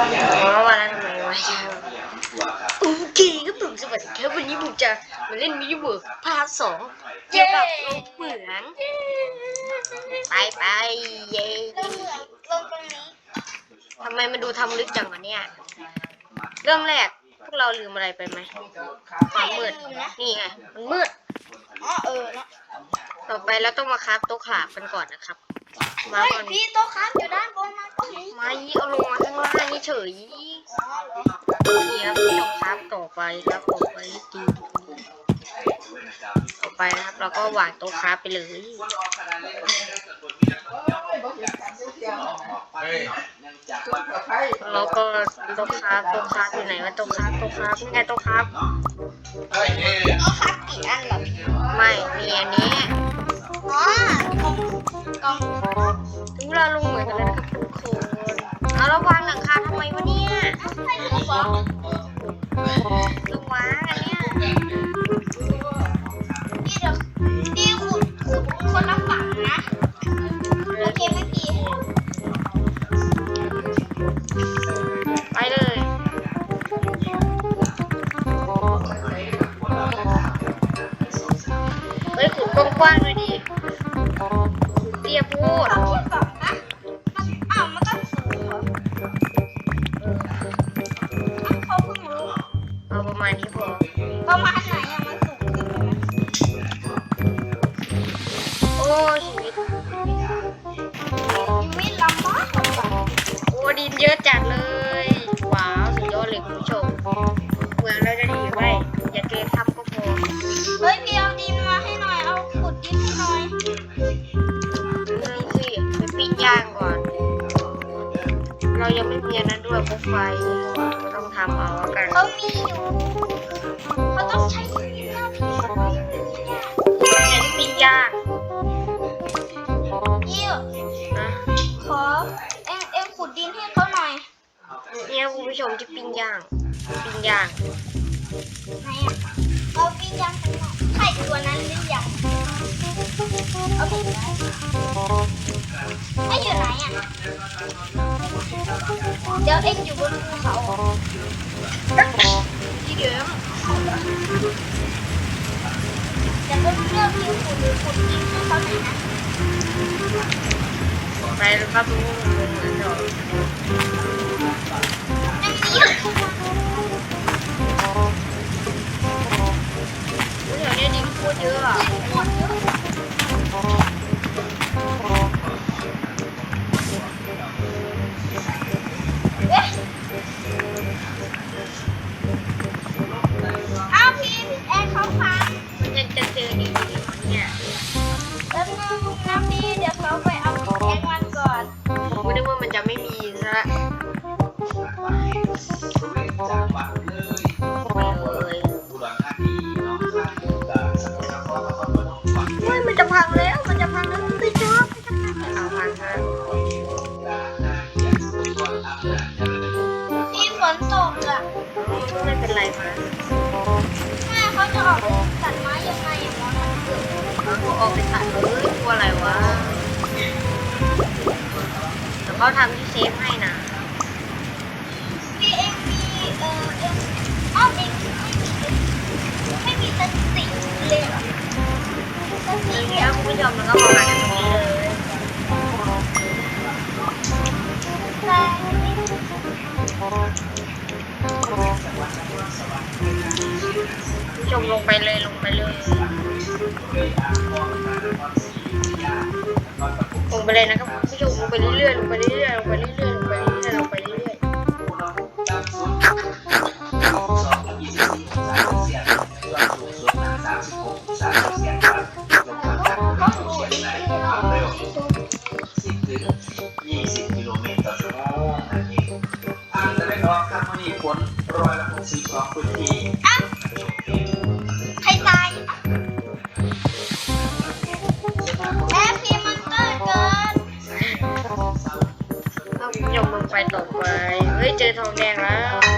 อ๋อวันนั้นทำไมวะใช่โอเคครับผมสวัสดีครับวันนี้ผมจะมาเล่นมินิเวิร์กพาร์ทสองเกี่ยวกับโลกเหมืองไปไปเย้ลงเหมืองลงตรงนี้ทำไมมันดูทำลึกจังวะเนี่ย เรื่องแรกพวกเราลืมอะไรไปไหมความมืดนี่ไงมันมืดอ๋อเออนะต่อไปเราต้องมาคราฟโต๊ะขาบกันก่อนนะครับ มาเฮ้ยก่อนพี่โต๊ะค้างอยู่ด้านบนมาตรงนี้มาเอาลงมาข้างล่างนี่ เฉยเหรอนี่ครับผู้ชมครับต่อไปครับต่อไปดีต่อไปนะครับเราก็วางโต๊ะคราฟไปเลยเราก็โต๊ะคราฟโต๊ะคราฟอยู่ไหนวะโต๊ะคราฟโต๊ะคราฟนี่ไงโต๊ะคราฟโต๊ะค้างกี่อันเหรอไม่มีอันนี้อ๋อกองกล่องถึงเวลาลงเหมือนกันแล้วนะครับทุกคน เอาแล้ววางหลังคาทำไมวะเนี่ยลูกเหรอลงว้างอันเนี้ยพี่เดี๋ยวพี่ขุดขุดคนละฝั่งนะ โอเคไหมพี่ไปเลยเฮ้ยขุดกว้างๆเลย เรายังไม่มีอันนั้นด้วยพวกไฟต้องทำเอาแล้วกันเขามีอยู่เขาต้องใช้ดินนะพี่อยากปิ้งยางพี่นะขอเอ็งเอ็งขุดดินให้เขาหน่อยเนี่ยคุณผู้ชมที่ปิ้งย่างปิ้งย่างไหนอะเอาปิ้งย่างไปหน่อยไข่ตัวนั้นหรือยัง เอาไปไว้ไอ้อยู่ไหนอะ เดี๋ยวเอ็งอยู่บนภูเขาที่เดิมเดี๋ยวก็เลือกที่ขุดหรือขุดดินให้เขาหน่อยนะไปแล้วครับลุงลุงเหมือนเดิมยังมีอยู่อุ๊ยวนี้ดินโคตรเยอะอะหมดเยอะ ออกไปตัดเลยกลัวอะไรวะแต่เขาทำที่เซฟให้นะพี่เอ็มมีเอ่อเอ็มอ้อมเอ็มไม่มีสติเลยเหรอสติทีเนี่นี้ยคุณผู้ชมมันก็ประมาณตรงนี้เลยแต่ผู้ชมลงไปเลยลงไปเลย ไปเลยนะครับผู้ชมลงไปเรื่อยๆลงไปเรื่อยๆลงไปเรื่อยๆลงไปเรื่อยๆลงไปเรื่อยอ้าว ต่อไป เฮ้ย เจอทองแดงแล้ว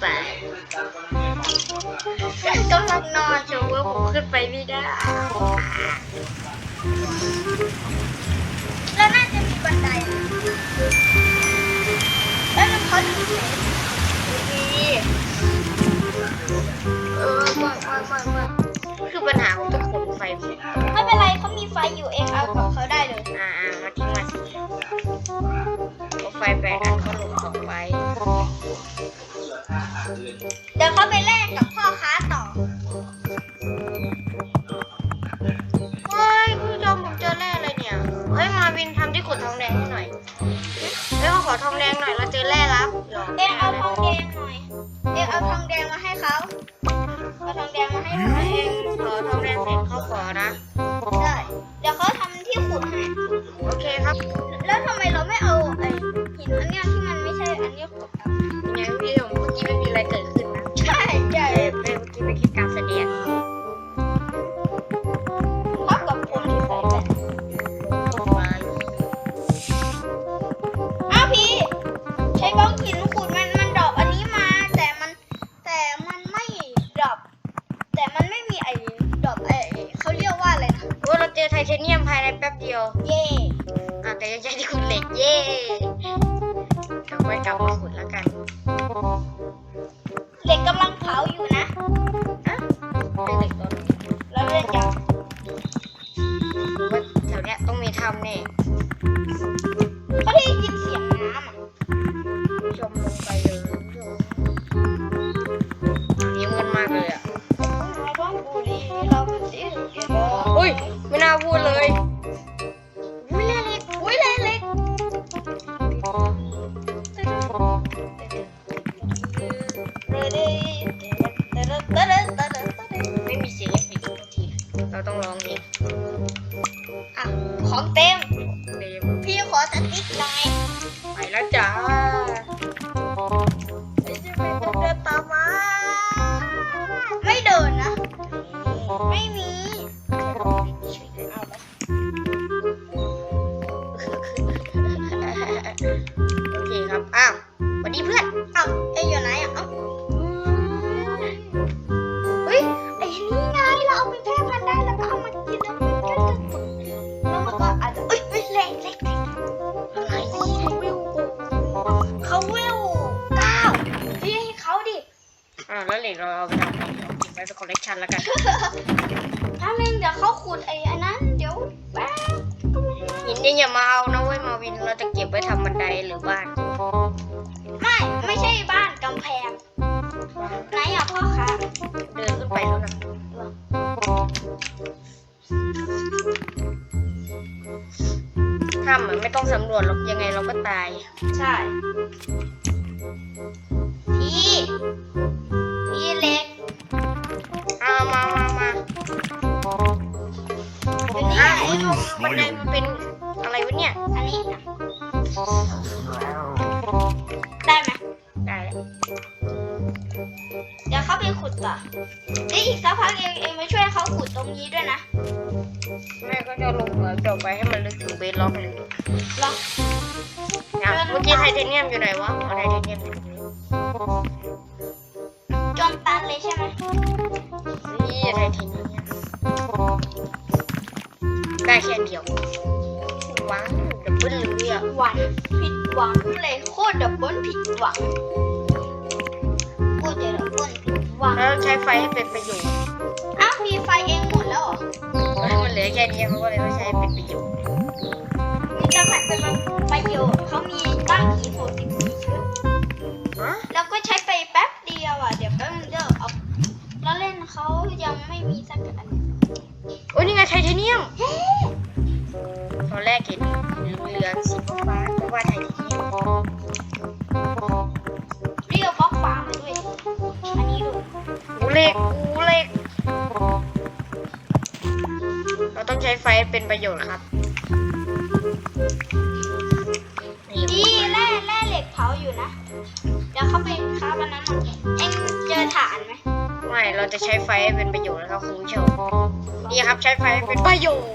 ไปกำลังนอนอยู่ว่าผมขึ้นไปไม่ได้ แล้วน่าจะมีบันไดนะแล้วมันเขาดูเสร็จนี่เออไม่ไม่ไม่ไม่คือปัญหาของทุกคนไฟหมดไม่เป็นไรเขามีไฟอยู่เองเอากับเขาได้เลย อ่าอ่ามาทิ้งมาสิเอาไฟแปดอัน เดี๋ยวเขาไปแลกกับพ่อค้าต่อเฮ้ยคุณผู้ชมผมเจอแร่อะไรเนี่ยเฮ้ยมาวินทำที่ขุดทองแดงให้หน่อยเฮ้ยเขาขอทองแดงหน่อยเราเจอแร่ลับหรอเองเอาทองแดงหน่อยเองเอาทองแดงมาให้เขาเอาทองแดงมาให้เขาเองขอทองแดงเสร็จเขาขอนะได้เดี๋ยวเขาทำที่ขุดให้โอเคครับ Oh. ดีเพื่อน เอ้าเอ็งอยู่ไหนอะ เอ้าเฮ้ยไอ้นี่ไงเราเอาไปแพร่พันธุ์ได้แล้วก็เอามากินแล้วมันก็จะแล้วมันก็อาจจะเอ้ยเอ้ยเล็กเล็กเล็กอะไรวิวเขาวิวเก้าพี่ให้เขาดิอ่าแล้วเหล็กเราเอาไปทำอะไรเอาเก็บไว้เป็นคอลเลกชันแล้วกันถ้าเล่นเดี๋ยวเขาขุดไอ้อันนั้น เดี๋ยวแป๊บหินนี่อย่ามาเอานะเว้ยมาวินเราจะเก็บไว้ทำบันไดหรือบ้าน สำรวจหรอกยังไงเราก็ตาย ใช่พี่พี่เล็กเอามามามาอยู่นี่อะไอ้อ้ลงบันไดมันเป็นอะไรวะเนี่ย อันนี้นะได้ไหมได้แล้วเดี๋ยวเขาไปขุดต่อเดี๋ยวอีกสักพักเองเองมาช่วยเขาขุดตรงนี้ด้วยนะแเมื่อกี้ไทเทเนียมอยู่ไหนวะเอาไทเทเนียมอยู่ตรงนี้จมตันเลยใช่ไหมนี่ไทเทเนียมได้แค่เดียวว้าวดับเบิ้ลเลยอะหวังผิดหวังเลยโคตรดับเบิ้ลผิดหวังโคตรจะดับเบิ้ลผิดหวังแล้วใช้ไฟให้เป็นประโยชน์อ้าวมีไฟเองหมดแล้วเหรอแล้วมันเหลือแค่นี้เขาก็เลยไม่ใช้ให้เป็นประโยชน์ มีจะแข่งเป็นประโยชน์เขามีตั้งกี่โถสิบสี่ชุดฮะแล้วก็ใช้ไปแป๊บเดียวอะ เดี๋ยวแป๊บนึงเดี๋ยวเอาแล้วเล่นเขายังไม่มีสักอันโอ้ยนี่ไงไทเทเนียมตอนแรกเห็นเหลืองๆสีฟ้าๆเพราะว่าไทเทเนียมเรียกบล็อกฟ้ามาด้วย อันนี้ดูกูเหล็กกูเหล็กเราต้องใช้ไฟให้เป็นประโยชน์ครับาอยู่นะ เดี๋ยวเข้าไปค้าวันนั้นเองเจอฐานไหมไม่ เราจะใช้ไฟเป็นประโยชน์นะครับคุณผู้ชมนี่ครับใช้ไฟเป็นประโยชน์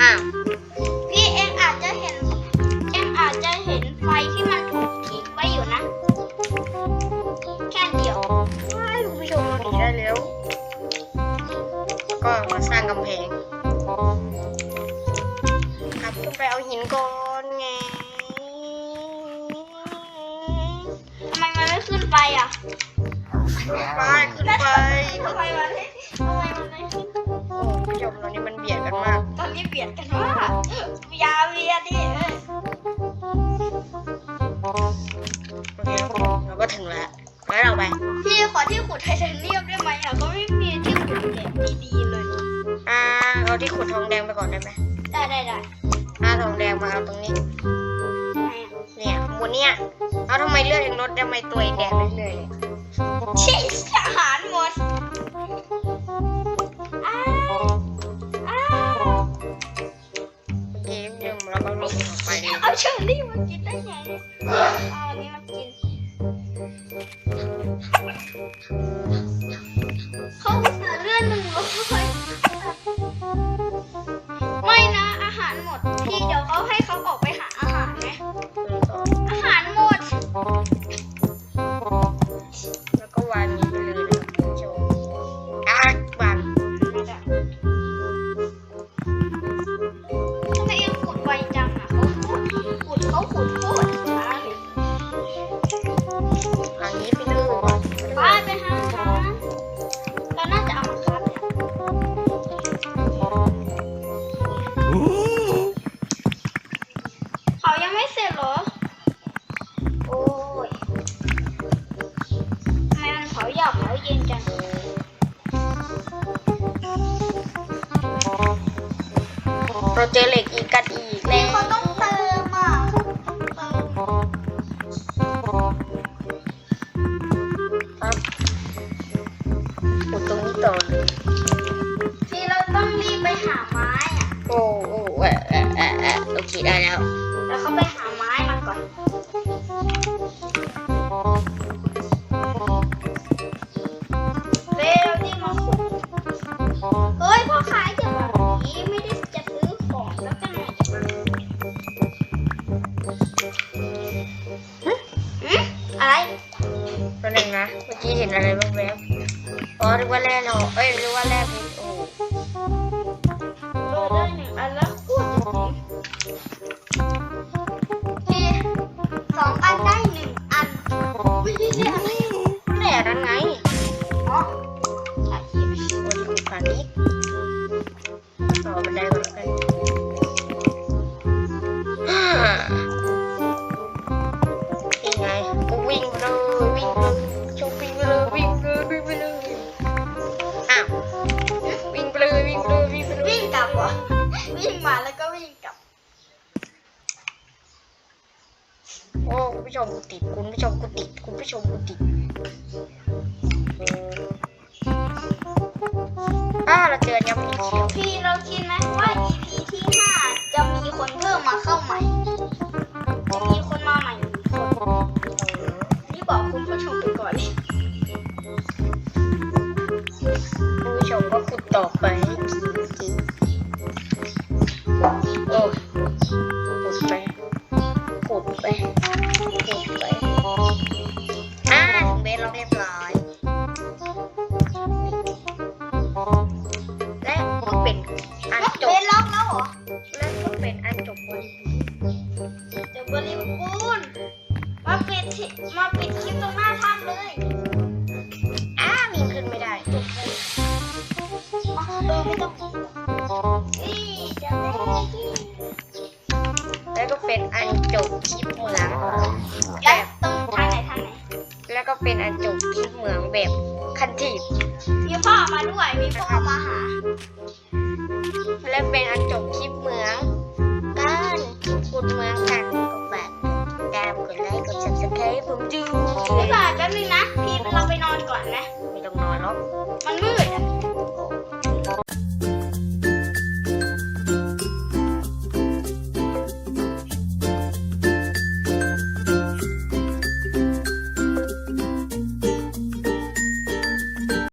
อ้าพี่เองอาจจะเห็นเองอาจจะเห็นไฟที่มันถูกทิ้งไว้อยู่นะ แค่เดียวว้าผู้ชมหนีได้แล้ว ก็มาสร้างกำแพง ครับขึ้นไปเอาหินก่อนไงทำไมมันไม่ขึ้นไปอะไปขึ้นไปทำไมมันทำไมมันไม่ขึ้นโอ้ผู้ชมตอนนี้มันเบียดกันมาก รีบเบียดกันว่าอยาเวียดดิเราก็ถึงแล้วไว้เราไป พี่ขอที่ขุดไทเทเนียมได้ไหมอะก็ไม่มีที่ขุดเหล็กดีๆเลย อ่าเอาที่ขุดทองแดงไปก่อนได้ไหมได้ได้ได้ถ้าทองแดงมาเอาตรงนี้ เนี่ยหมูเนี่ยเอาทำไมเลือดยังลดทำไมตัวแดงเรื่อยๆเชี่ยอาหารหมด Charlie Cilik over there. ไหวมีพ่อมาหา และเป็นอันจบคลิปเหมืองการกุดเมืองกันกดแบบตามกดไลค์กดซับสไครต์ผมดึงบ๊ายบายแป๊บนึงนะ พี่เราไปนอนก่อนนะ ไม่ต้องนอนหรอกมันมืด